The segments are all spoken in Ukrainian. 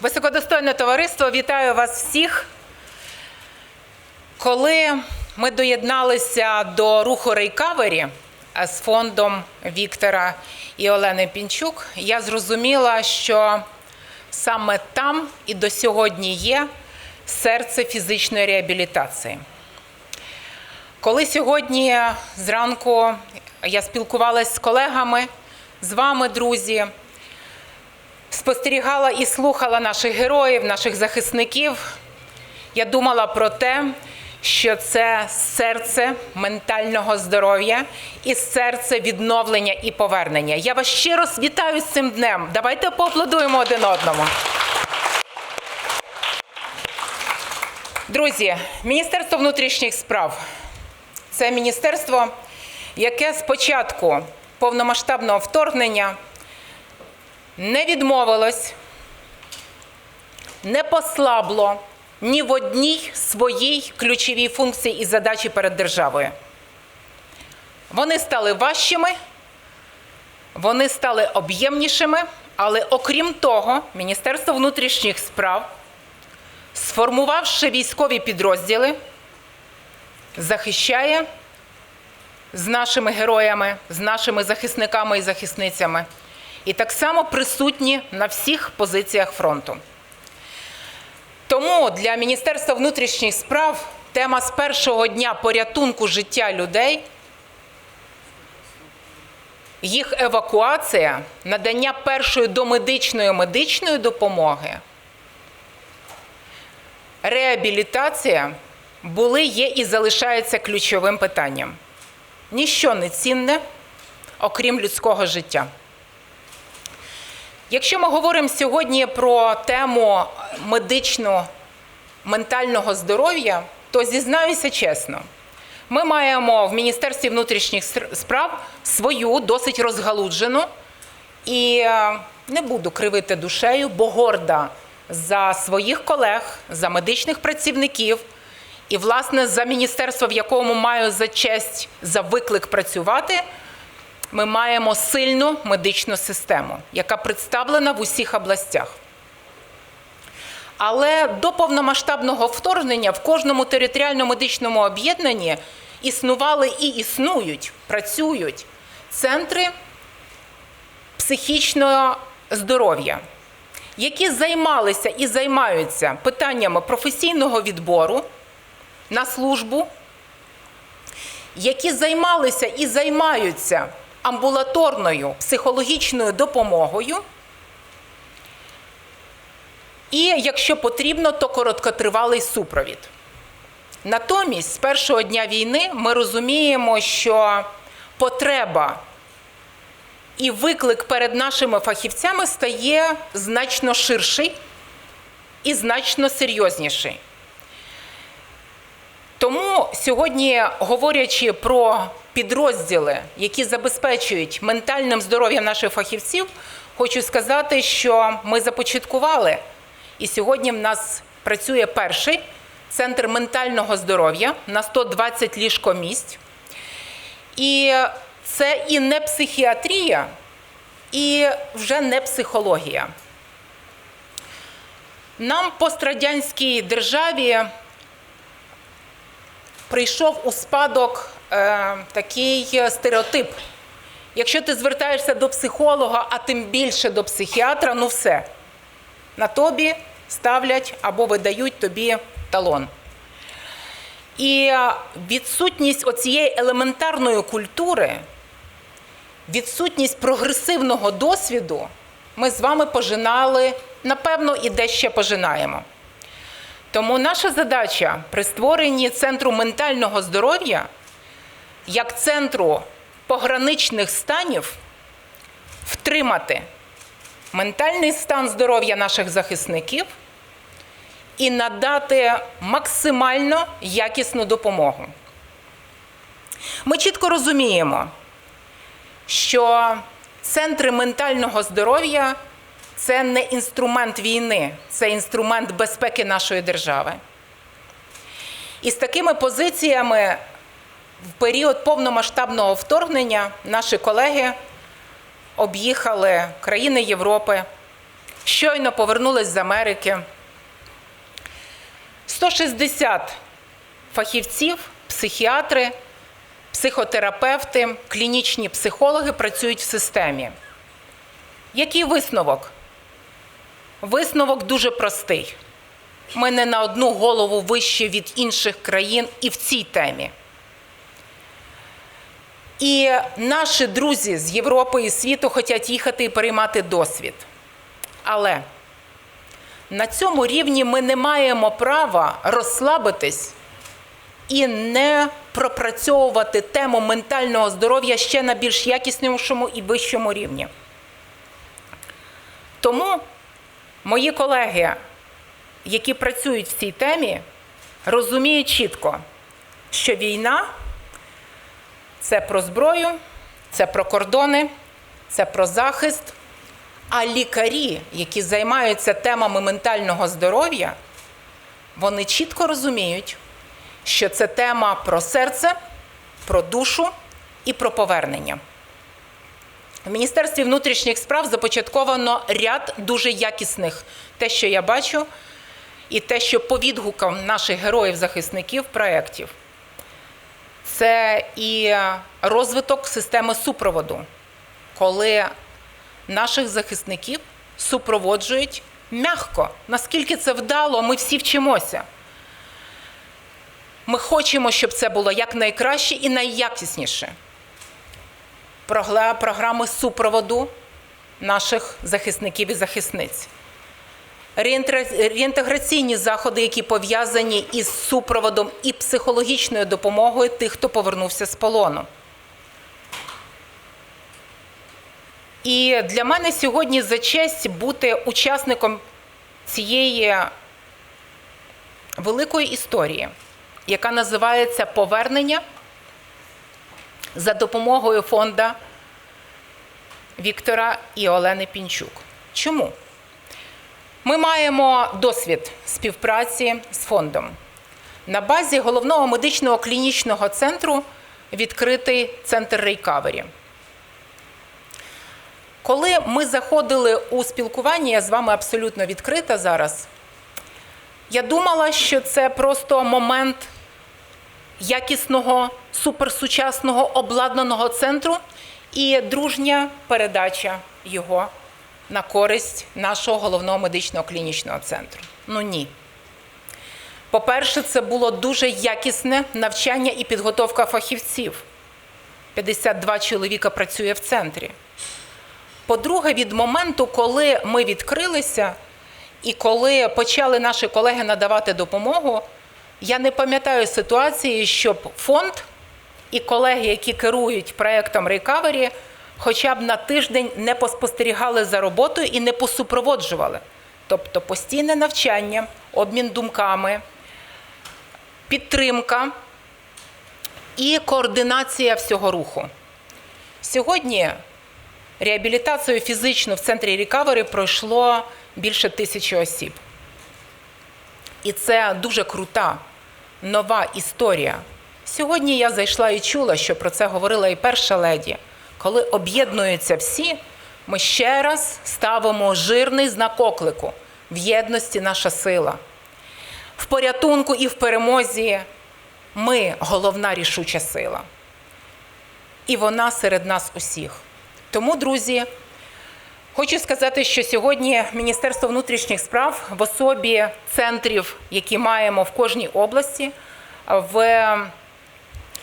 Високодостойне товариство, вітаю вас всіх. Коли ми доєдналися до руху Рейкавері з фондом Віктора і Олени Пінчук, я зрозуміла, що саме там і до сьогодні є серце фізичної реабілітації. Коли сьогодні зранку я спілкувалася з колегами, з вами, друзі, спостерігала і слухала наших героїв, наших захисників, я думала про те, що це серце ментального здоров'я і серце відновлення і повернення. Я вас щиро вітаю з цим днем. Давайте поаплодуємо один одному. Друзі, Міністерство внутрішніх справ це міністерство, яке з початку повномасштабного вторгнення не відмовилось, не послабло ні в одній своїй ключовій функції і задачі перед державою. Вони стали важчими, вони стали об'ємнішими, але окрім того, Міністерство внутрішніх справ, сформувавши військові підрозділи, захищає з нашими героями, з нашими захисниками і захисницями, і так само присутні на всіх позиціях фронту. Тому для Міністерства внутрішніх справ тема з першого дня порятунку життя людей, їх евакуація, надання першої домедичної медичної допомоги, реабілітація були, є і залишаються ключовим питанням. Ніщо не цінне, окрім людського життя. Якщо ми говоримо сьогодні про тему медично ментального здоров'я, то зізнаюся чесно, ми маємо в Міністерстві внутрішніх справ свою досить розгалуджену і е, не буду кривити душею, бо горда за своїх колег, за медичних працівників і, власне, за міністерство, в якому маю за честь за виклик працювати ми маємо сильну медичну систему, яка представлена в усіх областях. Але до повномасштабного вторгнення в кожному територіальному медичному об'єднанні існували і існують, працюють центри психічного здоров'я, які займалися і займаються питаннями професійного відбору на службу, які займалися і займаються амбулаторною психологічною допомогою. І, якщо потрібно, то короткотривалий супровід. Натомість, з першого дня війни ми розуміємо, що потреба і виклик перед нашими фахівцями стає значно ширший і значно серйозніший. Тому сьогодні, говорячи про підрозділи, які забезпечують ментальним здоров'ям наших фахівців, хочу сказати, що ми започаткували, і сьогодні в нас працює перший центр ментального здоров'я на 120 ліжкомість. І це і не психіатрія, і вже не психологія. Нам пострадянській державі прийшов у спадок е, такий стереотип. Якщо ти звертаєшся до психолога, а тим більше до психіатра, ну все. На тобі ставлять або видають тобі талон. І відсутність оцієї елементарної культури, відсутність прогресивного досвіду ми з вами пожинали, напевно, і де ще пожинаємо. Тому наша задача при створенні центру ментального здоров'я як центру пограничних станів втримати ментальний стан здоров'я наших захисників і надати максимально якісну допомогу. Ми чітко розуміємо, що центри ментального здоров'я це не інструмент війни, це інструмент безпеки нашої держави. І з такими позиціями в період повномасштабного вторгнення наші колеги об'їхали країни Європи, щойно повернулась з Америки. 160 фахівців, психіатри, психотерапевти, клінічні психологи працюють в системі. Який висновок? Висновок дуже простий. Ми не на одну голову вище від інших країн і в цій темі. І наші друзі з Європи і світу хочуть їхати і переймати досвід. Але на цьому рівні ми не маємо права розслабитись і не пропрацьовувати тему ментального здоров'я ще на більш якіснішому і вищому рівні. Тому мої колеги, які працюють в цій темі, розуміють чітко, що війна це про зброю, це про кордони, це про захист. А лікарі, які займаються темами ментального здоров'я, вони чітко розуміють, що це тема про серце, про душу і про повернення. В Міністерстві внутрішніх справ започатковано ряд дуже якісних, те, що я бачу, і те, що по відгукам наших героїв-захисників проєктів. Це і розвиток системи супроводу, коли наших захисників супроводжують м'яко. Наскільки це вдало, ми всі вчимося. Ми хочемо, щоб це було якнайкраще і найякісніше. Програми супроводу наших захисників і захисниць. Реінтеграційні заходи, які пов'язані із супроводом і психологічною допомогою тих, хто повернувся з полону. І для мене сьогодні за честь бути учасником цієї великої історії, яка називається Повернення за допомогою фонду Віктора і Олени Пінчук. Чому? Ми маємо досвід співпраці з фондом. На базі головного медичного клінічного центру відкритий центр рейкавері. Коли ми заходили у спілкування, я з вами абсолютно відкрита зараз, я думала, що це просто момент якісного, суперсучасного обладнаного центру і дружня передача його на користь нашого головного медичного клінічного центру. Ну ні. По-перше, це було дуже якісне навчання і підготовка фахівців. 52 чоловіка працює в центрі. По-друге, від моменту, коли ми відкрилися і коли почали наші колеги надавати допомогу, я не пам'ятаю ситуації, щоб фонд і колеги, які керують проєктом Recovery, хоча б на тиждень не поспостерігали за роботою і не посупроводжували. Тобто постійне навчання, обмін думками, підтримка і координація всього руху. Сьогодні реабілітацію фізичну в центрі Рікавери пройшло більше тисячі осіб. І це дуже крута, нова історія. Сьогодні я зайшла і чула, що про це говорила і перша леді. Коли об'єднуються всі, ми ще раз ставимо жирний знак оклику в єдності наша сила. В порятунку і в перемозі ми головна рішуча сила. І вона серед нас усіх. Тому, друзі, хочу сказати, що сьогодні Міністерство внутрішніх справ в особі центрів, які маємо в кожній області, в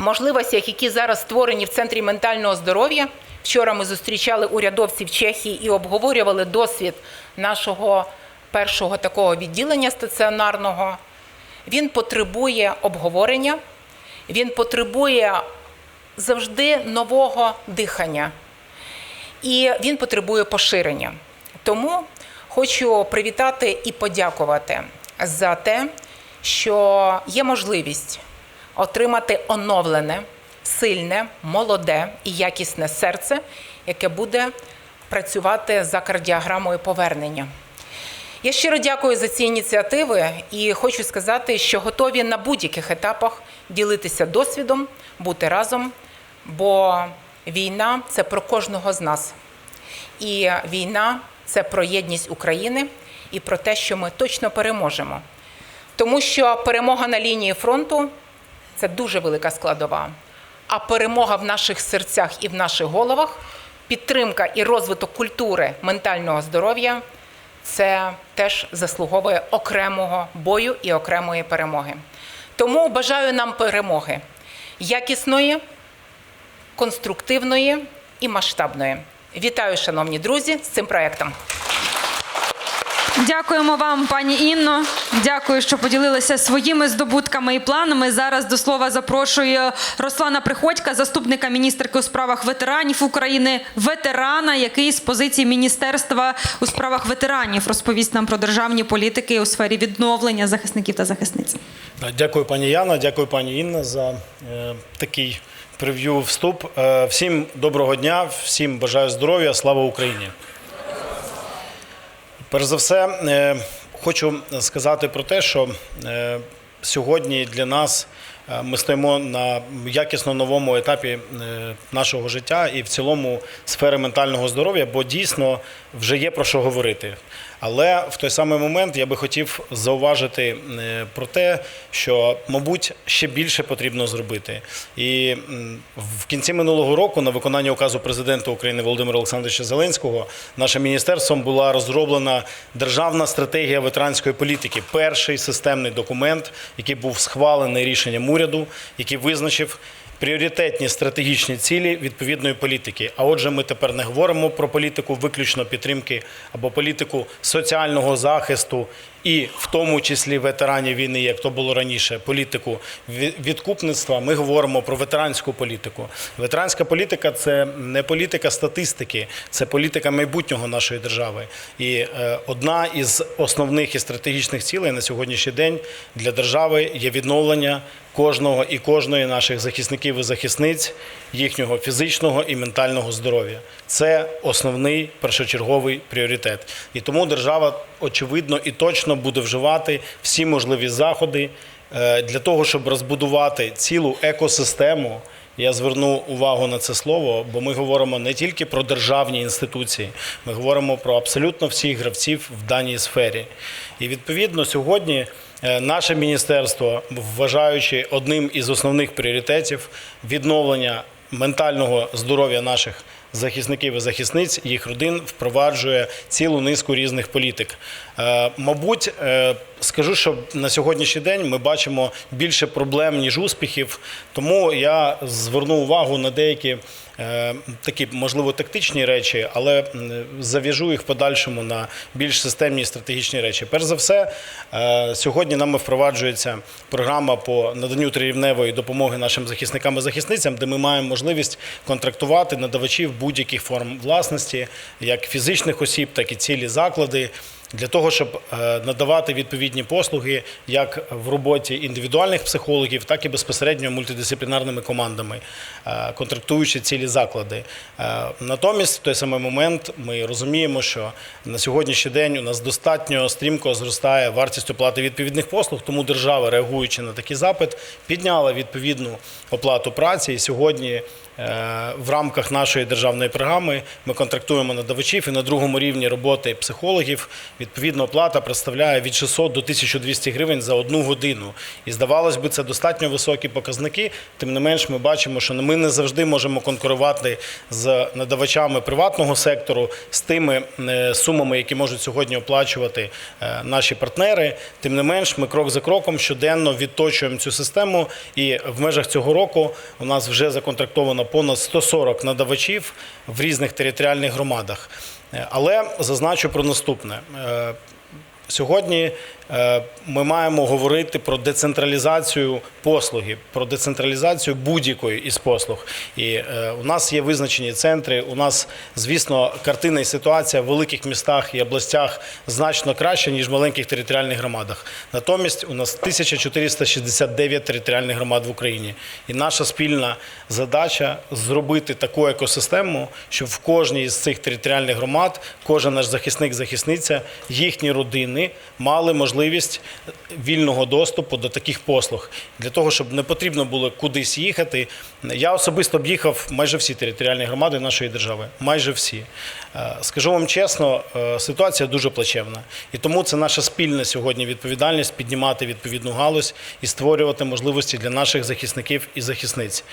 можливостях, які зараз створені в центрі ментального здоров'я. Вчора ми зустрічали урядовців Чехії і обговорювали досвід нашого першого такого відділення стаціонарного. Він потребує обговорення, він потребує завжди нового дихання і він потребує поширення. Тому хочу привітати і подякувати за те, що є можливість отримати оновлене, сильне, молоде і якісне серце, яке буде працювати за кардіограмою повернення. Я щиро дякую за ці ініціативи і хочу сказати, що готові на будь-яких етапах ділитися досвідом, бути разом, бо війна це про кожного з нас. І війна це про єдність України і про те, що ми точно переможемо. Тому що перемога на лінії фронту це дуже велика складова. А перемога в наших серцях і в наших головах, підтримка і розвиток культури ментального здоров'я це теж заслуговує окремого бою і окремої перемоги. Тому бажаю нам перемоги якісної, конструктивної і масштабної. Вітаю, шановні друзі, з цим проектом. Дякуємо вам, пані Інно. Дякую, що поділилися своїми здобутками і планами. Зараз до слова запрошую Руслана Приходька, заступника міністерки у справах ветеранів України, ветерана, який з позиції міністерства у справах ветеранів розповість нам про державні політики у сфері відновлення захисників та захисниць. Дякую, пані Яна, дякую, пані Інна, за е, такий прев'ю вступ. Е, всім доброго дня, всім бажаю здоров'я, слава Україні. Перш за все, е, хочу сказати про те, що е, сьогодні для нас е, ми стоїмо на якісно новому етапі нашого життя і в цілому сфери ментального здоров'я, бо дійсно вже є про що говорити. Але в той самий момент я би хотів зауважити е, про те, що, мабуть, ще більше потрібно зробити. І в кінці минулого року, на виконання указу президента України Володимира Олександровича Зеленського, нашим міністерством була розроблена державна стратегія ветеранської політики. Перший системний документ, який був схвалений рішенням уряду, який визначив пріоритетні стратегічні цілі відповідної політики. А отже, ми тепер не говоримо про політику виключно підтримки або політику соціального захисту. І в тому числі ветеранів війни, як то було раніше, політику відкупництва. Ми говоримо про ветеранську політику. Ветеранська політика це не політика статистики, це політика майбутнього нашої держави. І е, одна із основних і стратегічних цілей на сьогоднішній день для держави є відновлення кожного і кожної наших захисників і захисниць, їхнього фізичного і ментального здоров'я. Це основний першочерговий пріоритет. І тому держава очевидно і точно буде вживати всі можливі заходи е, для того, щоб розбудувати цілу екосистему. Я зверну увагу на це слово, бо ми говоримо не тільки про державні інституції, ми говоримо про абсолютно всіх гравців в даній сфері. І відповідно сьогодні наше міністерство, вважаючи одним із основних пріоритетів відновлення ментального здоров'я наших захисників і захисниць, їх родин впроваджує цілу низку різних політик. Е, Мабуть, е, скажу, що на сьогоднішній день ми бачимо більше проблем ніж успіхів, тому я зверну увагу на деякі е, такі, можливо, тактичні речі, але зав'яжу їх в подальшому на більш системні стратегічні речі. Перш за все, е, сьогодні нами впроваджується програма по наданню трирівневої допомоги нашим захисникам і захисницям, де ми маємо можливість контрактувати надавачів будь-яких форм власності, як фізичних осіб, так і цілі заклади. Для того щоб е, надавати відповідні послуги як в роботі індивідуальних психологів, так і безпосередньо мультидисциплінарними командами, е, контрактуючи цілі заклади. Е, Натомість, в той самий момент, ми розуміємо, що на сьогоднішній день у нас достатньо стрімко зростає вартість оплати відповідних послуг, тому держава, реагуючи на такий запит, підняла відповідну оплату праці. І сьогодні в рамках нашої державної програми ми контрактуємо надавачів і на другому рівні роботи психологів. Відповідно, оплата представляє від 600 до 1200 гривень за одну годину. І здавалось би, це достатньо високі показники. Тим не менш, ми бачимо, що ми не завжди можемо конкурувати з надавачами приватного сектору з тими е, сумами, які можуть сьогодні оплачувати е, наші партнери. Тим не менш, ми крок за кроком щоденно відточуємо цю систему. І в межах цього року у нас вже законтрактовано понад 140 надавачів в різних територіальних громадах. Е, Але зазначу про наступне. Е, Сьогодні ми маємо говорити про децентралізацію послуги, про децентралізацію будь-якої із послуг. І е, у нас є визначені центри. У нас, звісно, картина і ситуація в великих містах і областях значно краще, ніж в маленьких територіальних громадах. Натомість у нас 1469 територіальних громад в Україні. І наша спільна задача зробити таку екосистему, щоб в кожній з цих територіальних громад кожен наш захисник, захисниця, їхні родини мали можливість вільного доступу до таких послуг для того, щоб не потрібно було кудись їхати. Я особисто об'їхав майже всі територіальні громади нашої держави. Майже всі. Е, Скажу вам чесно, е, ситуація дуже плачевна. І тому це наша спільна сьогодні відповідальність піднімати відповідну галузь і створювати можливості для наших захисників і захисниць.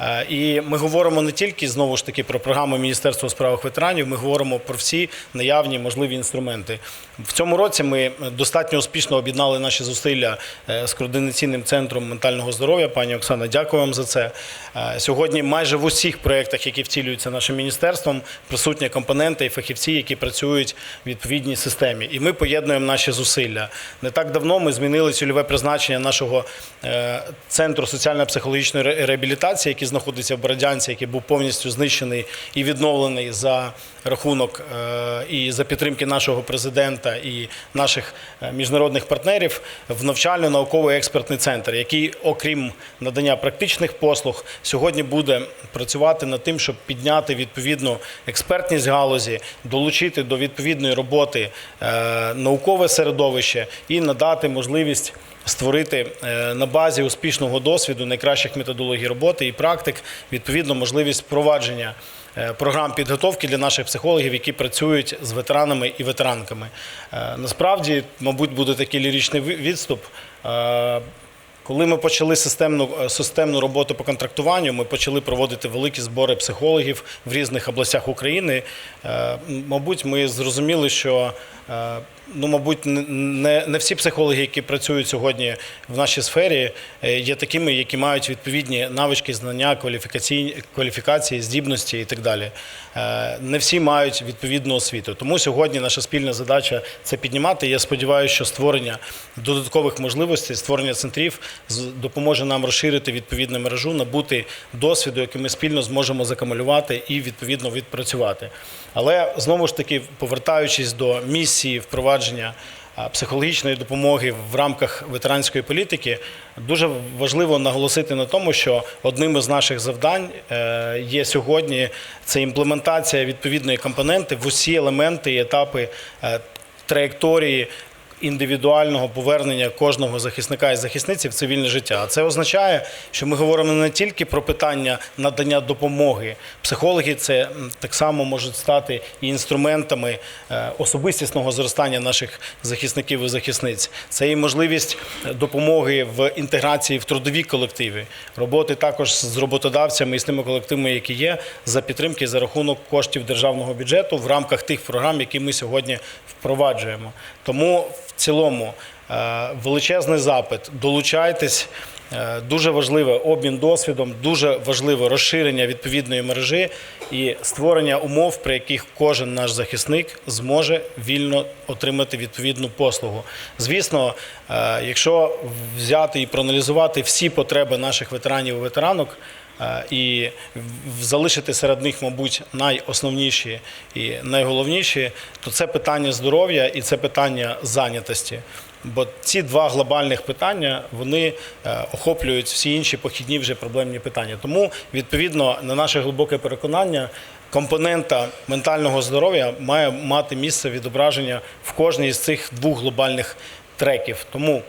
Е, І ми говоримо не тільки знову ж таки про програму Міністерства у справах ветеранів, ми говоримо про всі наявні можливі інструменти. В цьому році ми достатньо успішно об'єднали наші зусилля е, з координаційним центром ментального здоров'я. Пані Оксана, дякую вам за це. Е, Сьогодні майже в усіх проєктах, які втілюються нашим міністерством, присутні компоненти і фахівці, які працюють в відповідній системі. І ми поєднуємо наші зусилля. Не так давно ми змінили цільове призначення нашого е, центру соціально-психологічної реабілітації, який знаходиться в Бородянці, який був повністю знищений і відновлений за рахунок е, і за підтримки нашого президента і наших е, міжнародних партнерів в навчально-науковий експертний центр, який, окрім надання практичних послуг, сьогодні буде працювати над тим, щоб підняти відповідну експертність галузі, долучити до відповідної роботи е, наукове середовище і надати можливість. Створити на базі успішного досвіду найкращих методологій роботи і практик відповідно можливість впровадження програм підготовки для наших психологів, які працюють з ветеранами і ветеранками. Е, Насправді, мабуть, буде такий ліричний відступ. Коли ми почали системну, е, системну роботу по контрактуванню, ми почали проводити великі збори психологів в різних областях України. Е, Мабуть, ми зрозуміли, що е, ну, мабуть, не- не, всі психологи, які працюють сьогодні в нашій сфері, є такими, які мають відповідні навички, знання, кваліфікаційні кваліфікації, здібності і так далі. Не всі мають відповідну освіту. Тому сьогодні наша спільна задача це піднімати. Я сподіваюся, що створення додаткових можливостей, створення центрів допоможе нам розширити відповідну мережу, набути досвіду, який ми спільно зможемо закамулювати і відповідно відпрацювати. Але знову ж таки, повертаючись до місії впровадження психологічної допомоги в рамках ветеранської політики, дуже важливо наголосити на тому, що одним із наших завдань е, є сьогодні це імплементація відповідної компоненти в усі елементи і етапи е, траєкторії індивідуального повернення кожного захисника і захисниці в цивільне життя. А це означає, що ми говоримо не тільки про питання надання допомоги. Психологи це так само можуть стати і інструментами е, особистісного зростання наших захисників і захисниць. Це і можливість допомоги в інтеграції в трудові колективи, роботи також з роботодавцями і з тими колективами, які є, за підтримки за рахунок коштів державного бюджету в рамках тих програм, які ми сьогодні впроваджуємо. Тому в цілому е, величезний запит. Долучайтесь. Е, Дуже важливе обмін досвідом, дуже важливе розширення відповідної мережі і створення умов, при яких кожен наш захисник зможе вільно отримати відповідну послугу. Звісно, е, якщо взяти і проаналізувати всі потреби наших ветеранів і ветеранок. Е, І залишити серед них, мабуть, найосновніші і найголовніші, то це питання здоров'я і це питання зайнятості. Бо ці два глобальних питання вони е, охоплюють всі інші похідні вже проблемні питання. Тому, відповідно, на наше глибоке переконання, компонента ментального здоров'я має мати місце відображення в кожній з цих двох глобальних треків. Тому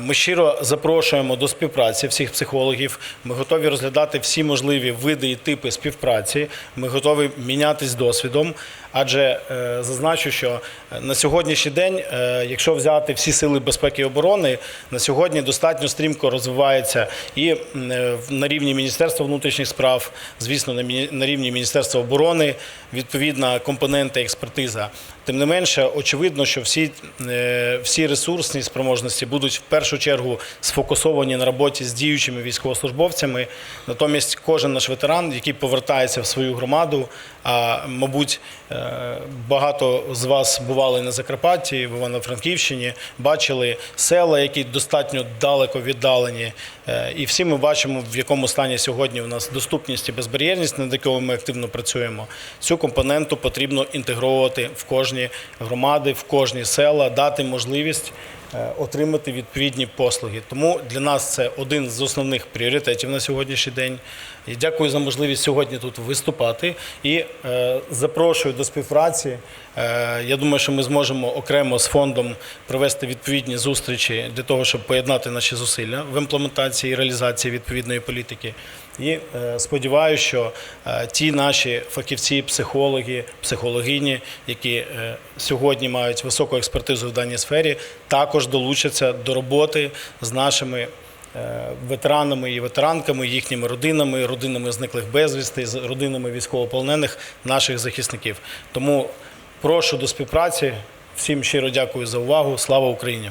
Ми щиро запрошуємо до співпраці всіх психологів. Ми готові розглядати всі можливі види і типи співпраці. Ми готові мінятись досвідом. Адже е, зазначу, що е, на сьогоднішній день, е, якщо взяти всі сили безпеки і оборони, на сьогодні достатньо стрімко розвивається і на рівні Міністерства внутрішніх справ, звісно, на рівні Міністерства оборони відповідна компонента експертиза. Тим не менше, очевидно, що всі, всі ресурсні спроможності будуть в першу чергу сфокусовані на роботі з діючими військовослужбовцями. Натомість, кожен наш ветеран, який повертається в свою громаду, а мабуть, багато з вас бували на Закарпатті, в Івано-Франківщині, бачили села, які достатньо далеко віддалені. Е, І всі ми бачимо, в якому стані сьогодні у нас доступність і безбар'єрність, над якою ми активно працюємо. Цю компоненту потрібно інтегровувати в кожні громади, в кожні села, дати можливість е, отримати відповідні послуги. Тому для нас це один з основних пріоритетів на сьогоднішній день. І дякую за можливість сьогодні тут виступати і е, запрошую до співпраці. Е, я думаю, що ми зможемо окремо з фондом провести відповідні зустрічі для того, щоб поєднати наші зусилля в імплементації і реалізації відповідної політики. І е, сподіваюся, що е, ті наші фахівці, психологи, психологині, які е, сьогодні мають високу експертизу в даній сфері, також долучаться до роботи з нашими ветеранами і ветеранками, їхніми родинами, родинами зниклих безвісти, з родинами військовополонених наших захисників. Тому прошу до співпраці. Всім щиро дякую за увагу. Слава Україні!